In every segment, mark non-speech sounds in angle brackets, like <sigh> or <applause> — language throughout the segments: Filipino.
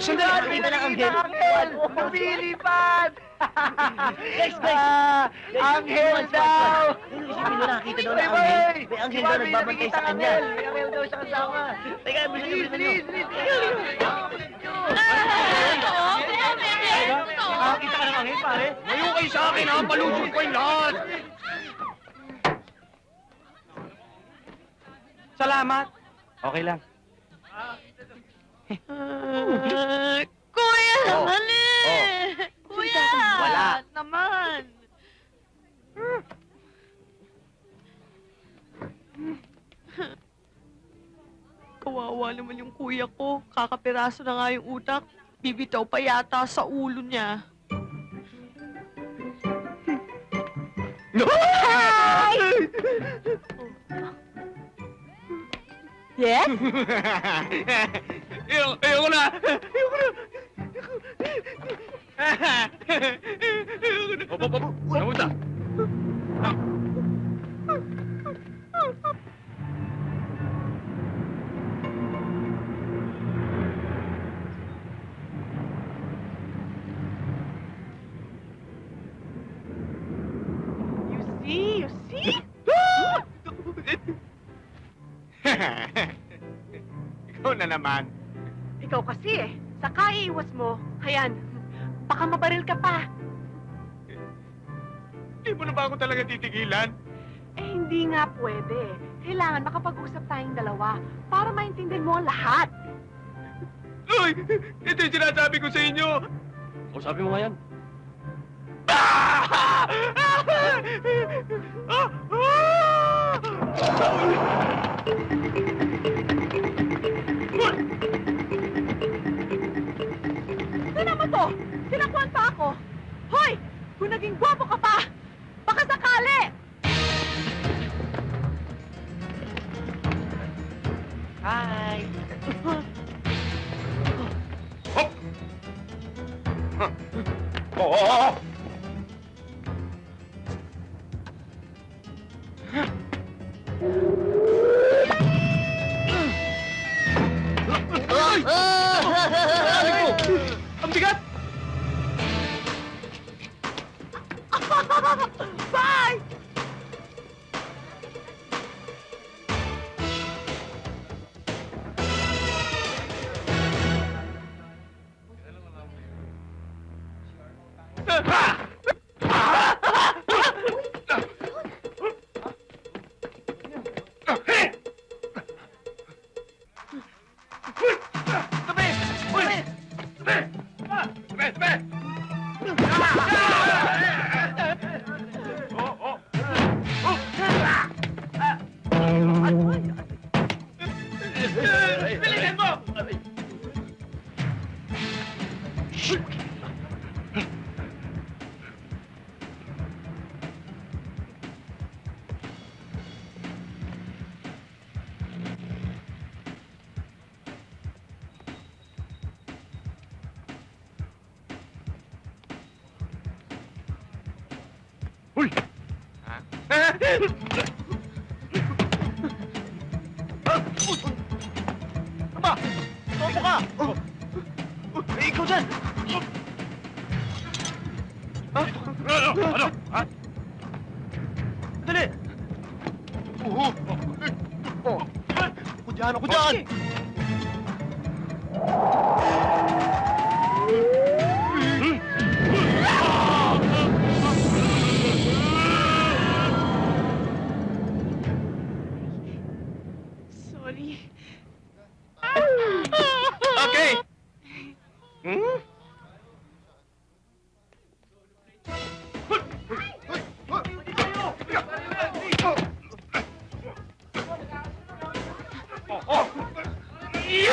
Oh, sandali. Nakita ng anghel. Anghel! Lumilipad! Guys, guys. Ah, Anghel daw! Isipin mo nakakita daw anghel. boy! May anghel Si daw nagbabantay sa ang kanya. May anghel daw siya kasama. Teka, bilisan nyo, Bilis, bilisan bilis, nyo. bilis! Nakakita ka ng angin, pare? Ngayon kayo sa akin, ha? Palusot ko yung lahat. Salamat. Okay lang. Kuya, Oh. naman eh! Oh. Kuya! Wala. Naman! Kawawa naman yung kuya ko. Kakapiraso na nga yung utak. Bibitaw pa yata sa ulo niya. Yes? <laughs> Ayoko, ayoko na. Ayoko na. Ayoko na. Opo, opo. Kamusta? You see? You see? <laughs> Ikaw na naman. Ikaw kasi eh. Sa kaiiwas mo, ayan, baka mabaril ka pa. Hindi mo na ba ako talaga titigilan? Eh, hindi nga pwede. Kailangan makapag-usap tayong dalawa para maintindihan mo ang lahat. Uy! Ito yung sinasabi ko sa inyo! O, sabi mo nga yan. Ah! Ah! Sino Kung naging gwapo ka pa, baka sakali! Hi! Oo! Ay! Aba! Topo ka! Eh, ikaw dyan! Ano? Ano? Ha? Dali! Oo! Oh! Ako dyan! Ako dyan! Hindi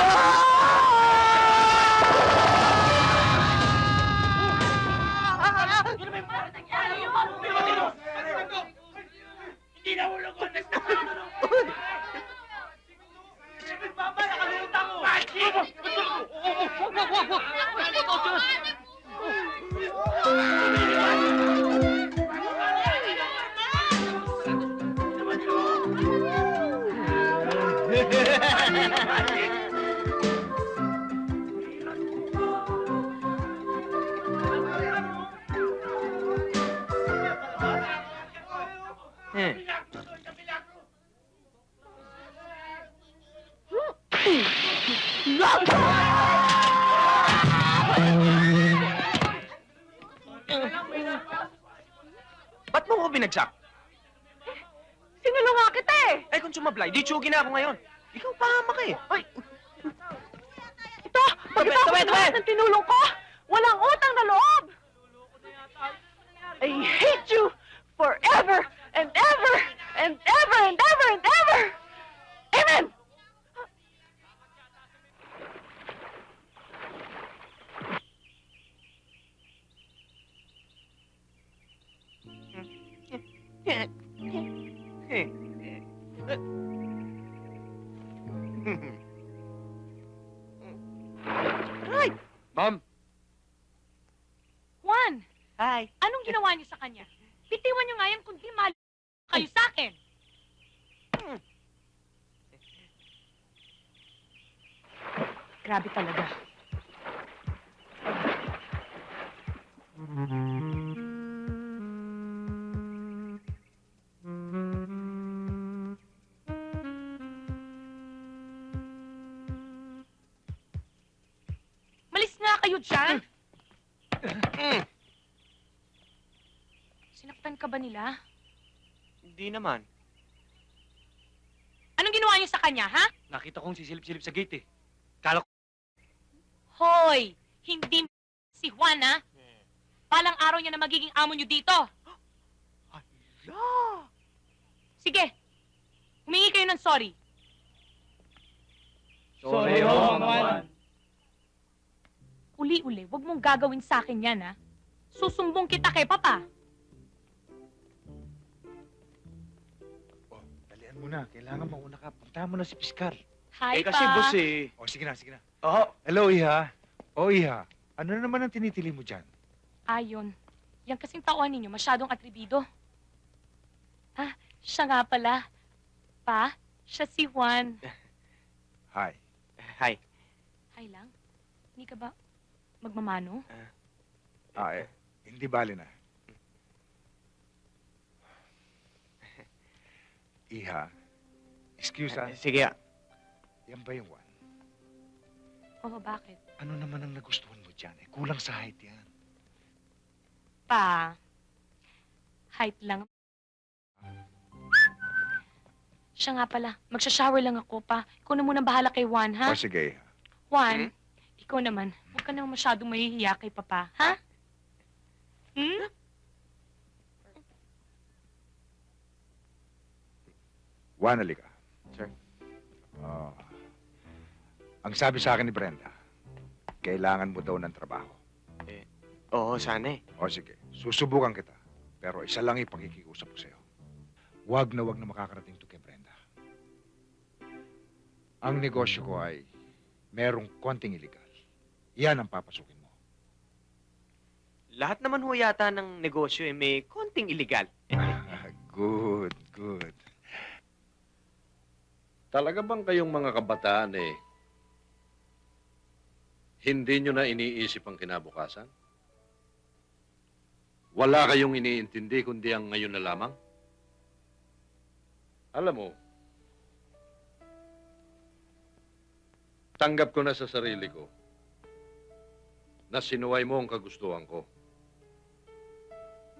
Eh. Ba't mo ko binagsak? Eh, Sinulunga kita eh! Eh, kung sumablay, di tsugi na ako ngayon. Pa ka eh. Ay, Ito! Tabi, tabi. lahat ng tinulong ko, walang utang na loob! I hate you Ma'am, Juan, Hi. anong ginawa niyo sa kanya? Bitiwan niyo nga yan kundi mal kayo sa akin. Grabe talaga. Malis kayo dyan. Sinaktan ka ba nila? Hindi naman. Anong ginawa niyo sa kanya, ha? nakita kong sisilip-silip sa gate eh. Kala ko, Hoy! Hindi si Juan, ha? Palang araw niya na magiging amo niyo dito. Hala! Sige, humingi kayo ng sorry. Sorry, ho, Juan. Uli-uli, wag mong gagawin sa akin yan, ha? Susumbong kita kay Papa. Oh, dalian mo na. Kailangan mauna ka. Puntahan mo na si Piskal. Hi, eh, kasi Pa. boss eh. Oh, sige na, sige na. Oo. Hello, Iha. Oh, Iha. Ano na naman ang tinitili mo dyan? Ayon. Yan kasing tauhan ninyo, masyadong atribido. Ah, siya nga pala. Pa, siya si Juan. Hi. Hi. Hi lang. Hindi ka ba magmamano? Ah, eh, hindi bali na. Iha, excuse ah. Sige. ah. Yan ba yung one? Oo, bakit? Ano naman ang nagustuhan mo dyan? Eh, kulang sa height yan. Pa, height lang. Siya nga pala, magsha-shower lang ako pa. Ikaw na muna bahala kay Juan, ha? Oh, sige, Iha. Juan, ikaw naman, huwag ka naman masyadong mahihiya kay Papa, ha? Hmm? Juan, halika. Sir. Oh. ang sabi sa akin ni Brenda, kailangan mo daw ng trabaho. Oo, sana eh. O sige, susubukan kita. Pero isa lang ipakikiusap ko sa'yo. Huwag na huwag na makakarating to kay Brenda. Ang negosyo ko ay merong konting illegal. Yan ang papasukin mo. Lahat naman ho yata ng negosyo eh may konting illegal. good, good. Talaga bang kayong mga kabataan eh, hindi nyo na iniisip ang kinabukasan? Wala kayong iniintindi kundi ang ngayon na lamang? Alam mo, tanggap ko na sa sarili ko na sinuway mo ang kagustuhan ko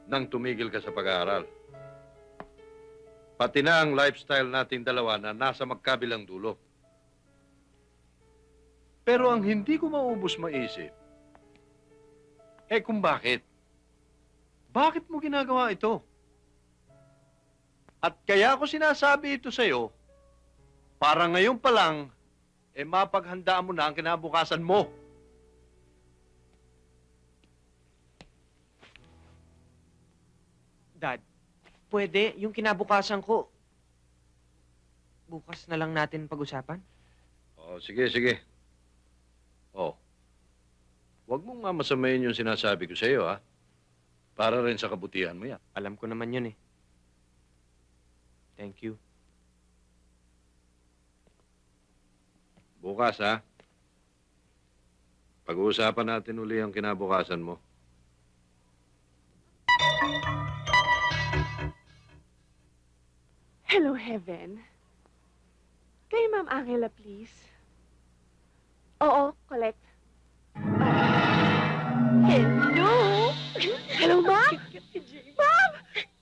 nang tumigil ka sa pag-aaral. Pati na ang lifestyle nating dalawa na nasa magkabilang dulo. Pero ang hindi ko maubos maisip, eh kung bakit? Bakit mo ginagawa ito? At kaya ako sinasabi ito sa'yo, para ngayon pa lang, eh mapaghandaan mo na ang kinabukasan mo. Dad, pwede yung kinabukasan ko. Bukas na lang natin pag-usapan. Oh, sige, sige. Oh. Huwag mong mamasamayin yung sinasabi ko sa iyo, ha? Para rin sa kabutihan mo yan. Alam ko naman yun eh. Thank you. Bukas, ha? Pag-uusapan natin uli ang kinabukasan mo. Hello, Heaven. Kay Ma'am Angela, please. Oo, collect. Hello? Hello, ma'am? Ma'am!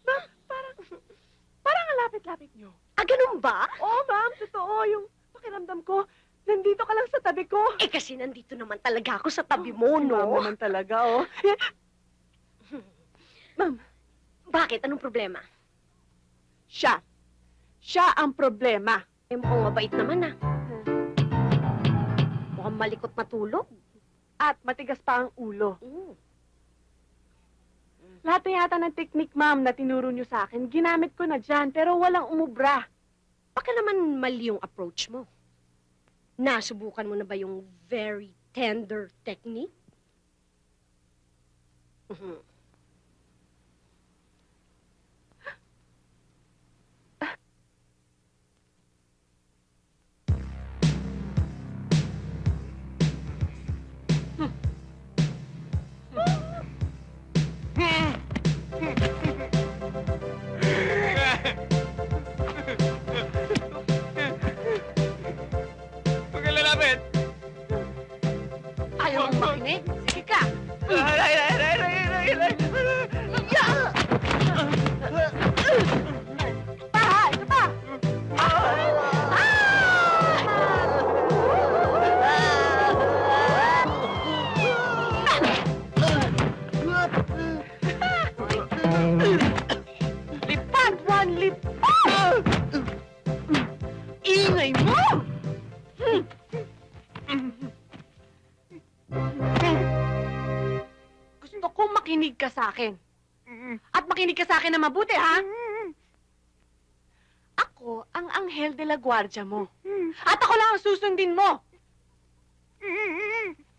Ma'am, parang, parang ang lapit-lapit niyo. Ah, ganun ba? Oo, ma'am. Totoo. Yung pakiramdam ko, nandito ka lang sa tabi ko. Eh, kasi nandito naman talaga ako sa tabi mo, no? naman talaga, oh. ma'am, bakit? Anong problema? Siya. Siya ang problema. Eh, mukhang mabait naman, ah. Mukhang malikot matulog. At matigas pa ang ulo. Lahat na yata ng technique, ma'am, na tinuro niyo sa akin, ginamit ko na dyan, pero walang umubra. Baka naman mali yung approach mo. Nasubukan mo na ba yung very tender technique? Mhm. Sa akin. At makinig ka sa akin na mabuti, ha? Ako ang anghel de la guardia mo. At ako lang ang susundin mo.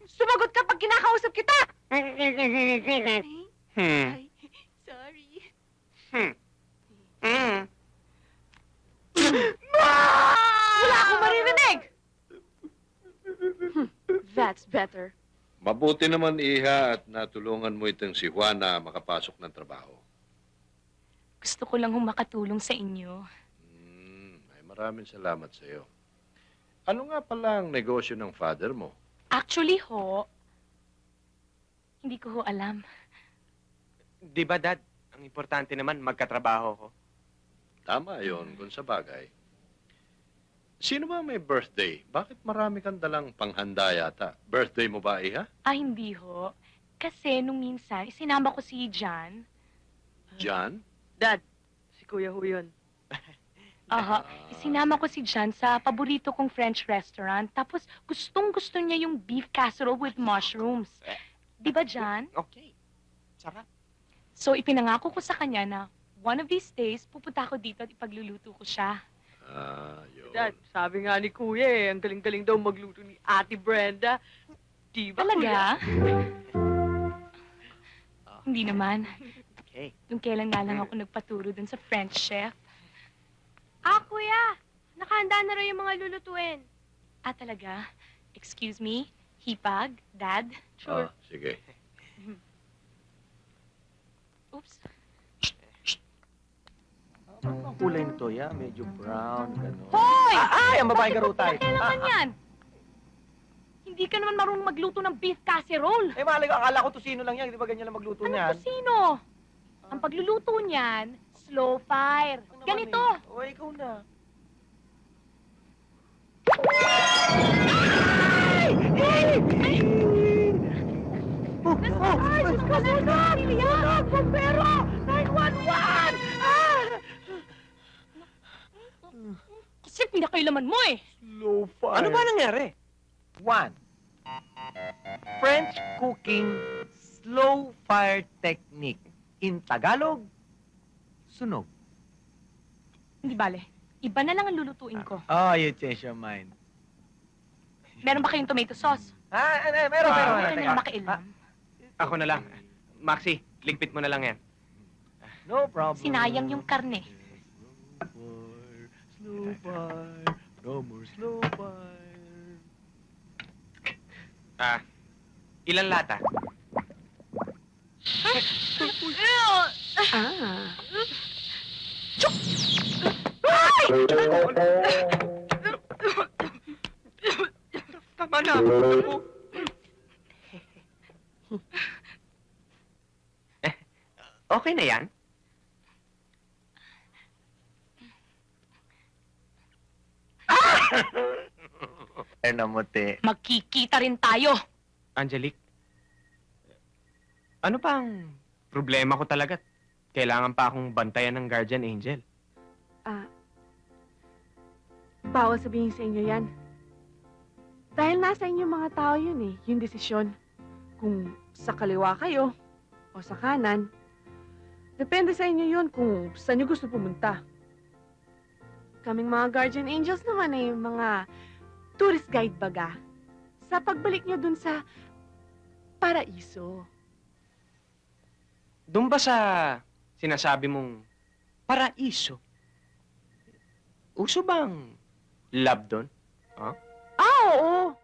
Sumagot ka pag kinakausap kita. <laughs> Hmm. Sorry. Hmm. Hmm. <coughs> Wala akong maririnig. That's better. Mabuti naman, Iha, at natulungan mo itong si Juan na makapasok ng trabaho. Gusto ko lang hong makatulong sa inyo. Hmm, ay maraming salamat sa iyo. Ano nga pala ang negosyo ng father mo? Actually ho, hindi ko ho alam. Di ba, Dad? Ang importante naman, magkatrabaho ko. Tama yon kung sa bagay. Sino ba may birthday? Bakit marami kang dalang panghanda yata? Birthday mo ba, Iha? Ah, hindi ho. Kasi nung minsan, isinama ko si John. John? Dad, si Kuya ho yun. <laughs> Aha, isinama ko si John sa paborito kong French restaurant. Tapos gustong gusto niya yung beef casserole with mushrooms. Di ba, John? Okay. Sarap. So ipinangako ko sa kanya na one of these days, pupunta ako dito at ipagluluto ko siya. Ah, yun. Dad, sabi nga ni Kuya eh, ang galing-galing daw magluto ni Ate Brenda. Di ba, Kuya? Talaga? <laughs> Hindi naman. Okay. Nung kailan nga lang ako nagpaturo dun sa French chef. Ah, kuya. Nakahanda na rin yung mga lulutuin. Ah, talaga? Excuse me? Hipag? Dad? Ah, sige. <laughs> Oops. Ang kulay nito, ya, medyo brown, gano'n. Hoy! Ah, ay, ang babaeng garutay. Ano naman yan? Hindi ka naman marunong magluto ng beef casserole. Eh, malay ko, akala ko tusino lang yan. Di ba ganyan lang magluto Ano niyan? to sino? Ang pagluluto niyan, slow fire. Ano Ganito. eh? O, ikaw na. Ay, Diyos ko, sunog! Sunog! Bombero! 911! Ah! Kasi pinakailaman mo eh. Slow fire. Ano ba nangyari? One. French cooking slow fire technique. In Tagalog, sunog. Hindi bale. Iba na lang ang lulutuin ko. Oh, you change your mind. Meron ba kayong tomato sauce? Ah, eh, meron, Ah, meron. Ka Teka. na makailam. Ako na lang. Maxi, ligpit mo na lang yan. No problem. Sinayang yung karne. Slow fire, no more slow fire. Ah, ilan lata? Ah. Tama Hanapin mo. Eh, okay na yan? Ay, namuti. Magkikita rin tayo. Angelique, ano pa ang problema ko talaga? Kailangan pa akong bantayan ng guardian angel. Ah, bawal sabihin sa inyo yan. Dahil nasa inyo mga tao yun eh, yung desisyon. Kung sa kaliwa kayo o sa kanan. Depende sa inyo yun kung saan nyo gusto pumunta. Kaming mga guardian angels naman ay mga tourist guide baga. Sa pagbalik nyo dun sa paraiso. Doon ba sa sinasabi mong paraiso? Uso bang love doon? Ah, oo.